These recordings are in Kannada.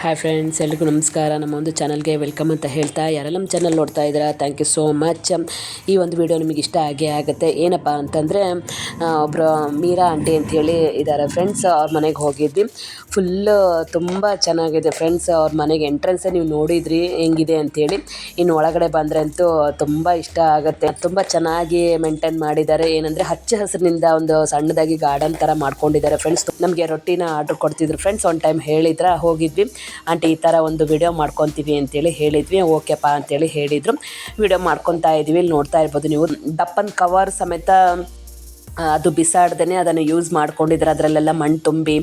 ಹಾಯ್ ಫ್ರೆಂಡ್ಸ್ ಎಲ್ರಿಗೂ ನಮಸ್ಕಾರ. ನಮ್ಮ ಒಂದು ಚಾನಲ್ಗೆ ವೆಲ್ಕಮ್ ಅಂತ ಹೇಳ್ತಾ ಯಾರೆಲ್ಲ ನಮ್ಮ ಚಾನಲ್ ನೋಡ್ತಾ ಇದ್ದೀರಾ? ಥ್ಯಾಂಕ್ ಯು ಸೋ ಮಚ್ ಈ ಒಂದು ವಿಡಿಯೋ ನಿಮಗೆ ಇಷ್ಟ ಆಗೇ ಆಗುತ್ತೆ. ಏನಪ್ಪ ಅಂತಂದರೆ ಒಬ್ಬರು ಮೀರಾ ಆಂಟಿ ಅಂಥೇಳಿ ಇದ್ದಾರೆ ಫ್ರೆಂಡ್ಸ್ ಅವ್ರ ಮನೆಗೆ ಹೋಗಿದ್ವಿ. ಫುಲ್ಲು ತುಂಬ ಚೆನ್ನಾಗಿದೆ ಫ್ರೆಂಡ್ಸ್ ಅವ್ರ ಮನೆಗೆ ಎಂಟ್ರೆನ್ಸೇ ನೀವು ನೋಡಿದ್ರಿ, ಹೆಂಗಿದೆ ಅಂಥೇಳಿ ಇನ್ನು ಒಳಗಡೆ ಬಂದರೆ ಅಂತೂ ತುಂಬ ಇಷ್ಟ ಆಗುತ್ತೆ. ತುಂಬ ಚೆನ್ನಾಗಿ ಮೇಂಟೈನ್ ಮಾಡಿದ್ದಾರೆ. ಏನಂದರೆ ಹಚ್ಚ ಹಸಿರಿನಿಂದ ಒಂದು ಸಣ್ಣದಾಗಿ ಗಾರ್ಡನ್ ಥರ ಮಾಡ್ಕೊಂಡಿದ್ದಾರೆ ಫ್ರೆಂಡ್ಸ್ ನಮಗೆ ರೊಟ್ಟಿನ ಆರ್ಡ್ರ್ ಕೊಡ್ತಿದ್ರು ಫ್ರೆಂಡ್ಸ್ ಒನ್ ಟೈಮ್ ಹೇಳಿದ್ರೆ ಹೋಗಿದ್ವಿ. ಆಂಟಿ, ಈ ಥರ ಒಂದು ವಿಡಿಯೋ ಮಾಡ್ಕೊತೀವಿ ಅಂತೇಳಿ ಹೇಳಿದ್ವಿ. ಓಕೆಪ್ಪ ಅಂತೇಳಿ ಹೇಳಿದರು. ವಿಡಿಯೋ ಮಾಡ್ಕೊತಾ ಇದ್ವಿ. ಇಲ್ಲಿ ನೋಡ್ತಾ ಇರ್ಬೋದು ನೀವು. ದಪ್ಪನ ಕವರ್ ಸಮೇತ ಅದು ಬಿಸಾಡ್ದೇ ಅದನ್ನು ಯೂಸ್ ಮಾಡ್ಕೊಂಡಿದ್ದಾರೆ. ಅದರಲ್ಲೆಲ್ಲ ಮಣ್ಣು ತುಂಬಿ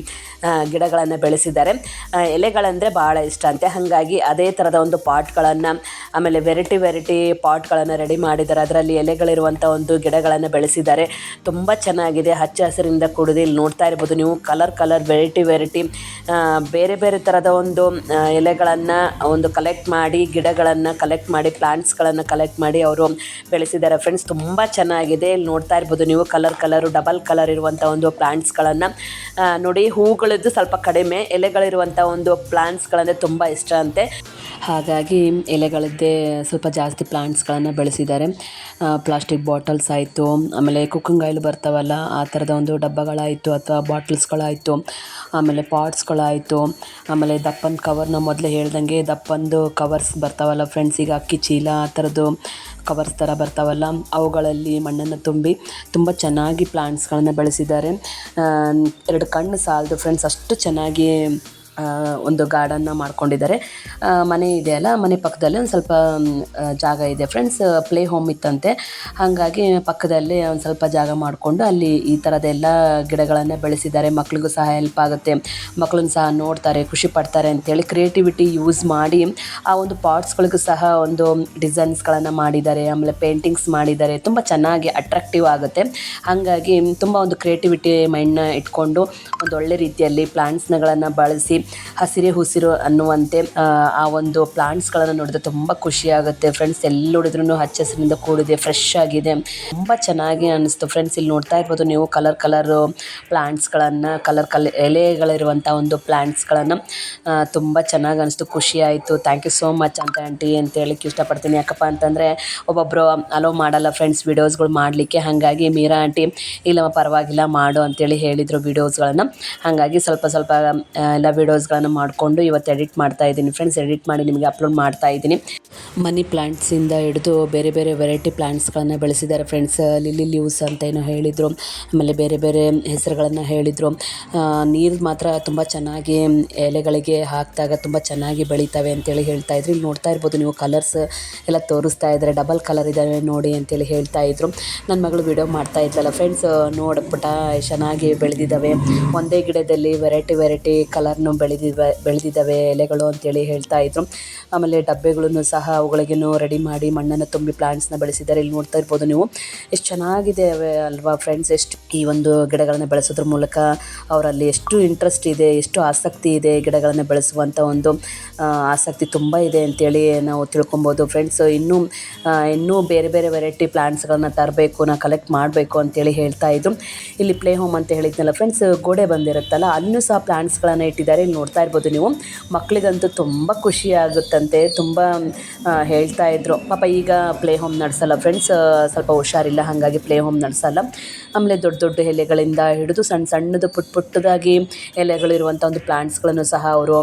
ಗಿಡಗಳನ್ನು ಬೆಳೆಸಿದ್ದಾರೆ. ಎಲೆಗಳಂದರೆ ಭಾಳ ಇಷ್ಟ ಅಂತೆ. ಹಾಗಾಗಿ ಅದೇ ಥರದ ಒಂದು ಪಾಟ್ಗಳನ್ನು, ಆಮೇಲೆ ವೆರೈಟಿ ವೆರೈಟಿ ಪಾಟ್ಗಳನ್ನು ರೆಡಿ ಮಾಡಿದ್ದಾರೆ. ಅದರಲ್ಲಿ ಎಲೆಗಳಿರುವಂಥ ಒಂದು ಗಿಡಗಳನ್ನು ಬೆಳೆಸಿದ್ದಾರೆ. ತುಂಬ ಚೆನ್ನಾಗಿದೆ. ಹಚ್ಚ ಹಸಿರಿಂದ ಕೂಡಿದೆ. ಇಲ್ಲಿ ನೋಡ್ತಾ ಇರ್ಬೋದು ನೀವು. ಕಲರ್ ಕಲರ್ ವೆರೈಟಿ ವೆರೈಟಿ ಬೇರೆ ಬೇರೆ ಥರದ ಒಂದು ಎಲೆಗಳನ್ನು ಒಂದು ಕಲೆಕ್ಟ್ ಮಾಡಿ, ಗಿಡಗಳನ್ನು ಕಲೆಕ್ಟ್ ಮಾಡಿ ಪ್ಲಾಂಟ್ಸ್ಗಳನ್ನು ಕಲೆಕ್ಟ್ ಮಾಡಿ ಅವರು ಬೆಳೆಸಿದ್ದಾರೆ. ಫ್ರೆಂಡ್ಸ್ ತುಂಬ ಚೆನ್ನಾಗಿದೆ. ಇಲ್ಲಿ ನೋಡ್ತಾ ಇರ್ಬೋದು ನೀವು. ಕಲರ್ ಕಲರು, ಡಬಲ್ ಕಲರ್ ಇರುವಂಥ ಒಂದು ಪ್ಲಾಂಟ್ಸ್ಗಳನ್ನು ನೋಡಿ ಹೂಗಳದ್ದು ಸ್ವಲ್ಪ ಕಡಿಮೆ ಎಲೆಗಳಿರುವಂಥ ಒಂದು ಪ್ಲಾಂಟ್ಸ್ಗಳಂದರೆ ತುಂಬ ಇಷ್ಟ ಅಂತೆ. ಹಾಗಾಗಿ ಎಲೆಗಳದ್ದೇ ಸ್ವಲ್ಪ ಜಾಸ್ತಿ ಪ್ಲಾಂಟ್ಸ್ಗಳನ್ನು ಬೆಳೆಸಿದ್ದಾರೆ. ಪ್ಲಾಸ್ಟಿಕ್ ಬಾಟಲ್ಸ್ ಆಯಿತು, ಆಮೇಲೆ ಕುಕ್ಕಿಂಗ್ ಆಯಿಲ್ ಬರ್ತಾವಲ್ಲ, ಆ ಥರದ ಒಂದು ಡಬ್ಬಗಳಾಯಿತು ಅಥವಾ ಬಾಟಲ್ಸ್ಗಳಾಯಿತು, ಆಮೇಲೆ ಪಾಟ್ಸ್ಗಳಾಯಿತು, ಆಮೇಲೆ ದಪ್ಪನ ಕವರ್ನ ಮೊದಲೇ ಹೇಳ್ದಂಗೆ ದಪ್ಪಂದು ಕವರ್ಸ್ ಬರ್ತಾವಲ್ಲ ಫ್ರೆಂಡ್ಸ್ ಈಗ ಅಕ್ಕಿ ಚೀಲ, ಆ ಥರದ್ದು ಕವರ್ಸ್ ಥರ ಬರ್ತಾವಲ್ಲ, ಅವುಗಳಲ್ಲಿ ಮಣ್ಣನ್ನು ತುಂಬಿ ತುಂಬ ಚೆನ್ನಾಗಿ ಪ್ಲಾಂಟ್ಸ್ಗಳನ್ನು ಬೆಳೆಸಿದ್ದಾರೆ. ಎರಡು ಕಣ್ಣು ಸಾಲದು ಫ್ರೆಂಡ್ಸ್ ಅಷ್ಟು ಚೆನ್ನಾಗಿ ಒಂದು ಗಾರ್ಡನ್ನ ಮಾಡ್ಕೊಂಡಿದ್ದಾರೆ. ಮನೆ ಮನೆ ಇದೆಯಲ್ಲ ಮನೆ ಪಕ್ಕದಲ್ಲಿ ಒಂದು ಸ್ವಲ್ಪ ಜಾಗ ಇದೆ ಫ್ರೆಂಡ್ಸ್, ಪ್ಲೇ ಹೋಮ್ ಇತ್ತಂತೆ. ಹಾಗಾಗಿ ಪಕ್ಕದಲ್ಲೇ ಒಂದು ಸ್ವಲ್ಪ ಜಾಗ ಮಾಡಿಕೊಂಡು ಅಲ್ಲಿ ಈ ಥರದ್ದೆಲ್ಲ ಗಿಡಗಳನ್ನು ಬೆಳೆಸಿದ್ದಾರೆ. ಮಕ್ಳಿಗೂ ಸಹ ಹೆಲ್ಪ್ ಆಗುತ್ತೆ. ಮಕ್ಕಳನ್ನ ಸಹ ನೋಡ್ತಾರೆ, ಖುಷಿ ಪಡ್ತಾರೆ ಅಂತೇಳಿ ಕ್ರಿಯೇಟಿವಿಟಿ ಯೂಸ್ ಮಾಡಿ ಆ ಒಂದು ಪಾಟ್ಸ್ಗಳಿಗೂ ಸಹ ಒಂದು ಡಿಸೈನ್ಸ್ಗಳನ್ನು ಮಾಡಿದ್ದಾರೆ. ಆಮೇಲೆ ಪೇಂಟಿಂಗ್ಸ್ ಮಾಡಿದ್ದಾರೆ. ತುಂಬ ಚೆನ್ನಾಗಿ ಅಟ್ರಾಕ್ಟಿವ್ ಆಗುತ್ತೆ. ಹಾಗಾಗಿ ತುಂಬ ಒಂದು ಕ್ರಿಯೇಟಿವಿಟಿ ಮೈಂಡ್ನ ಇಟ್ಕೊಂಡು ಒಂದು ಒಳ್ಳೆ ರೀತಿಯಲ್ಲಿ ಪ್ಲಾಂಟ್ಸ್ಗಳನ್ನು ಬಳಸಿ ಹಸಿರೇ ಉಸಿರು ಅನ್ನುವಂತೆ ಆ, ಒಂದು ಪ್ಲಾಂಟ್ಸ್ಗಳನ್ನು ನೋಡಿದ್ರೆ ತುಂಬ ಖುಷಿ ಆಗುತ್ತೆ. ಫ್ರೆಂಡ್ಸ್ ಎಲ್ಲಿ ನೋಡಿದ್ರು ಹಚ್ಚ ಹಸಿರಿನಿಂದ ಕೂಡಿದೆ ಫ್ರೆಶ್ ಆಗಿದೆ. ತುಂಬ ಚೆನ್ನಾಗಿ ಅನ್ನಿಸ್ತು ಫ್ರೆಂಡ್ಸ್ ಇಲ್ಲಿ ನೋಡ್ತಾ ಇರ್ಬೋದು ನೀವು ಕಲರ್ ಕಲರ್ ಪ್ಲಾಂಟ್ಸ್ಗಳನ್ನು ಕಲರ್ ಕಲ್ ಎಲೆಗಳಿರುವಂಥ ಒಂದು ಪ್ಲಾಂಟ್ಸ್ಗಳನ್ನು ತುಂಬ ಚೆನ್ನಾಗಿ ಅನಿಸ್ತು. ಖುಷಿ ಆಯಿತು. ಥ್ಯಾಂಕ್ ಯು ಸೋ ಮಚ್ ಅಂತ ಆಂಟಿ ಅಂತ ಹೇಳಕ್ಕೆ ಇಷ್ಟಪಡ್ತೀನಿ. ಯಾಕಪ್ಪ ಅಂತಂದರೆ ಒಬ್ಬೊಬ್ಬರು ಅಲೋ ಮಾಡಲ್ಲ ಫ್ರೆಂಡ್ಸ್ ವೀಡಿಯೋಸ್ಗಳು ಮಾಡಲಿಕ್ಕೆ. ಹಾಗಾಗಿ ಮೀರಾ ಆಂಟಿ ಇಲ್ಲಮ್ಮ ಪರವಾಗಿಲ್ಲ ಮಾಡು ಅಂತೇಳಿ ಹೇಳಿದರು ವೀಡಿಯೋಸ್ಗಳನ್ನು ಹಾಗಾಗಿ ಸ್ವಲ್ಪ ಸ್ವಲ್ಪ ಎಲ್ಲ ಎಲ್ಲ ವೀಡಿಯೋಸ್ಗಳನ್ನು ಮಾಡಿಕೊಂಡು ಇವತ್ತು ಎಡಿಟ್ ಮಾಡ್ತಾ ಇದ್ದೀನಿ. ಫ್ರೆಂಡ್ಸ್ ಎಡಿಟ್ ಮಾಡಿ ನಿಮಗೆ ಅಪ್ಲೋಡ್ ಮಾಡ್ತಾ ಇದ್ದೀನಿ. ಮನಿ ಪ್ಲ್ಯಾಂಟ್ಸಿಂದ ಹಿಡಿದು ಬೇರೆ ಬೇರೆ ವೆರೈಟಿ ಪ್ಲ್ಯಾಂಟ್ಸ್ಗಳನ್ನು ಬೆಳೆಸಿದ್ದಾರೆ ಫ್ರೆಂಡ್ಸ್. ಲಿಲಿ ಲೀವ್ಸ್ ಅಂತ ಏನೋ ಹೇಳಿದರು. ಆಮೇಲೆ ಬೇರೆ ಬೇರೆ ಹೆಸರುಗಳನ್ನು ಹೇಳಿದರು. ನೀರು ಮಾತ್ರ ತುಂಬ ಚೆನ್ನಾಗಿ ಎಲೆಗಳಿಗೆ ಹಾಕಿದಾಗ ತುಂಬ ಚೆನ್ನಾಗಿ ಬೆಳೀತವೆ ಅಂತೇಳಿ ಹೇಳ್ತಾ ಇದ್ರು. ಇಲ್ಲಿ ನೋಡ್ತಾ ಇರ್ಬೋದು ನೀವು ಕಲರ್ಸ್ ಎಲ್ಲ ತೋರಿಸ್ತಾ ಇದ್ದಾರೆ. ಡಬಲ್ ಕಲರ್ ಇದ್ದಾವೆ ನೋಡಿ ಅಂತೇಳಿ ಹೇಳ್ತಾ ಇದ್ರು. ನನ್ನ ಮಗಳು ವಿಡಿಯೋ ಮಾಡ್ತಾ ಇದ್ಲಲ್ಲ ಫ್ರೆಂಡ್ಸ್, ನೋಡ್ಬಿಟ್ಟ ಚೆನ್ನಾಗಿ ಬೆಳೆದಿದ್ದಾವೆ. ಒಂದೇ ಗಿಡದಲ್ಲಿ ವೆರೈಟಿ ವೆರೈಟಿ ಕಲರ್ನು ಬೆಳೆದಿವೆ ಬೆಳೆದಿದ್ದಾವೆ ಎಲೆಗಳು ಅಂತೇಳಿ ಹೇಳ್ತಾ ಇದ್ರು. ಆಮೇಲೆ ಡಬ್ಬೆಗಳನ್ನು ಸಹ ಅವುಗಳಿಗೇನು ರೆಡಿ ಮಾಡಿ ಮಣ್ಣನ್ನು ತುಂಬಿ ಪ್ಲಾಂಟ್ಸ್ನ ಬೆಳೆಸಿದ್ದಾರೆ ಇಲ್ಲಿ ನೋಡ್ತಾ ಇರ್ಬೋದು ನೀವು. ಎಷ್ಟು ಚೆನ್ನಾಗಿದೆ ಅಲ್ವಾ ಫ್ರೆಂಡ್ಸ್ ಎಷ್ಟು ಈ ಒಂದು ಗಿಡಗಳನ್ನು ಬೆಳೆಸೋದ್ರ ಮೂಲಕ ಅವರಲ್ಲಿ ಎಷ್ಟು ಇಂಟ್ರೆಸ್ಟ್ ಇದೆ, ಎಷ್ಟು ಆಸಕ್ತಿ ಇದೆ ಗಿಡಗಳನ್ನು ಬೆಳೆಸುವಂಥ ಒಂದು ಆಸಕ್ತಿ ತುಂಬ ಇದೆ ಅಂತೇಳಿ ನಾವು ತಿಳ್ಕೊಬೋದು. ಫ್ರೆಂಡ್ಸ್ ಇನ್ನೂ ಇನ್ನೂ ಬೇರೆ ಬೇರೆ ವೆರೈಟಿ ಪ್ಲ್ಯಾಂಟ್ಸ್ಗಳನ್ನ ತರಬೇಕು, ನಾ ಕಲೆಕ್ಟ್ ಮಾಡಬೇಕು ಅಂತೇಳಿ ಹೇಳ್ತಾ ಇದ್ದು ಇಲ್ಲಿ ಪ್ಲೇ ಹೋಮ್ ಅಂತ ಹೇಳಿದ್ನಲ್ಲ ಫ್ರೆಂಡ್ಸ್ ಗೋಡೆ ಬಂದಿರುತ್ತಲ್ಲ, ಅಲ್ಲೂ ಸಹ ಪ್ಲ್ಯಾಂಟ್ಸ್ಗಳನ್ನು ಇಟ್ಟಿದ್ದಾರೆ. ಇಲ್ಲಿ ನೋಡ್ತಾ ಇರ್ಬೋದು ನೀವು. ಮಕ್ಕಳಿಗಂತೂ ತುಂಬ ಖುಷಿ ಆಗುತ್ತಂತೆ, ತುಂಬ ಹೇಳ್ತಾ ಇದ್ರು. ಪಾಪ ಈಗ ಪ್ಲೇ ಹೋಮ್ ನಡೆಸಲ್ಲ. ಫ್ರೆಂಡ್ಸ್ ಸ್ವಲ್ಪ ಹುಷಾರಿಲ್ಲ, ಹಾಗಾಗಿ ಪ್ಲೇ ಹೋಮ್ ನಡೆಸಲ್ಲ. ಆಮೇಲೆ ದೊಡ್ಡ ದೊಡ್ಡ ಎಲೆಗಳಿಂದ ಹಿಡಿದು ಸಣ್ಣ ಸಣ್ಣದು ಪುಟ್ಟ ಪುಟ್ಟದಾಗಿ ಎಲೆಗಳಿರುವಂಥ ಒಂದು ಪ್ಲಾಂಟ್ಸ್ಗಳನ್ನು ಸಹ ಅವರು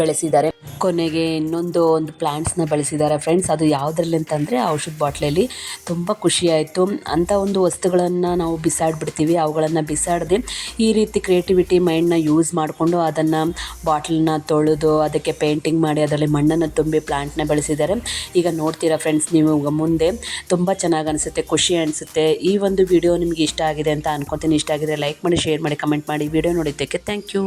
ಬೆಳೆಸಿದ್ದಾರೆ. ಕೊನೆಗೆ ಇನ್ನೊಂದು ಒಂದು ಪ್ಲ್ಯಾಂಟ್ಸ್ನ ಬೆಳೆಸಿದ್ದಾರೆ ಫ್ರೆಂಡ್ಸ್ ಅದು ಯಾವುದ್ರಲ್ಲಿ ಅಂತಂದರೆ ಔಷಧ ಬಾಟ್ಲಲ್ಲಿ. ತುಂಬ ಖುಷಿಯಾಯಿತು ಅಂಥ ಒಂದು ವಸ್ತುಗಳನ್ನು ನಾವು ಬಿಸಾಡಿಬಿಡ್ತೀವಿ. ಅವುಗಳನ್ನು ಬಿಸಾಡದೆ ಈ ರೀತಿ ಕ್ರಿಯೇಟಿವಿಟಿ ಮೈಂಡ್ನ ಯೂಸ್ ಮಾಡಿಕೊಂಡು ಅದನ್ನು ಬಾಟ್ಲನ್ನ ತೊಳೆದು ಅದಕ್ಕೆ ಪೇಂಟಿಂಗ್ ಮಾಡಿ ಅದರಲ್ಲಿ ಮಣ್ಣನ್ನು ತುಂಬಿ ಪ್ಲ್ಯಾಂಟ್ನ ಬೆಳೆಸಿದ್ದಾರೆ. ಈಗ ನೋಡ್ತೀರಾ ಫ್ರೆಂಡ್ಸ್ ನೀವು ಮುಂದೆ ತುಂಬ ಚೆನ್ನಾಗಿ ಅನಿಸುತ್ತೆ, ಖುಷಿ ಅನಿಸುತ್ತೆ. ಈ ಒಂದು ವಿಡಿಯೋ ನಿಮಗೆ ಇಷ್ಟ ಆಗಿದೆ ಅಂತ ಅನ್ಕೊತೀನಿ. ಇಷ್ಟ ಆಗಿದೆ ಲೈಕ್ ಮಾಡಿ ಶೇರ್ ಮಾಡಿ ಕಮೆಂಟ್ ಮಾಡಿ. ವಿಡಿಯೋ ನೋಡಿದ್ದಕ್ಕೆ ಥ್ಯಾಂಕ್ ಯು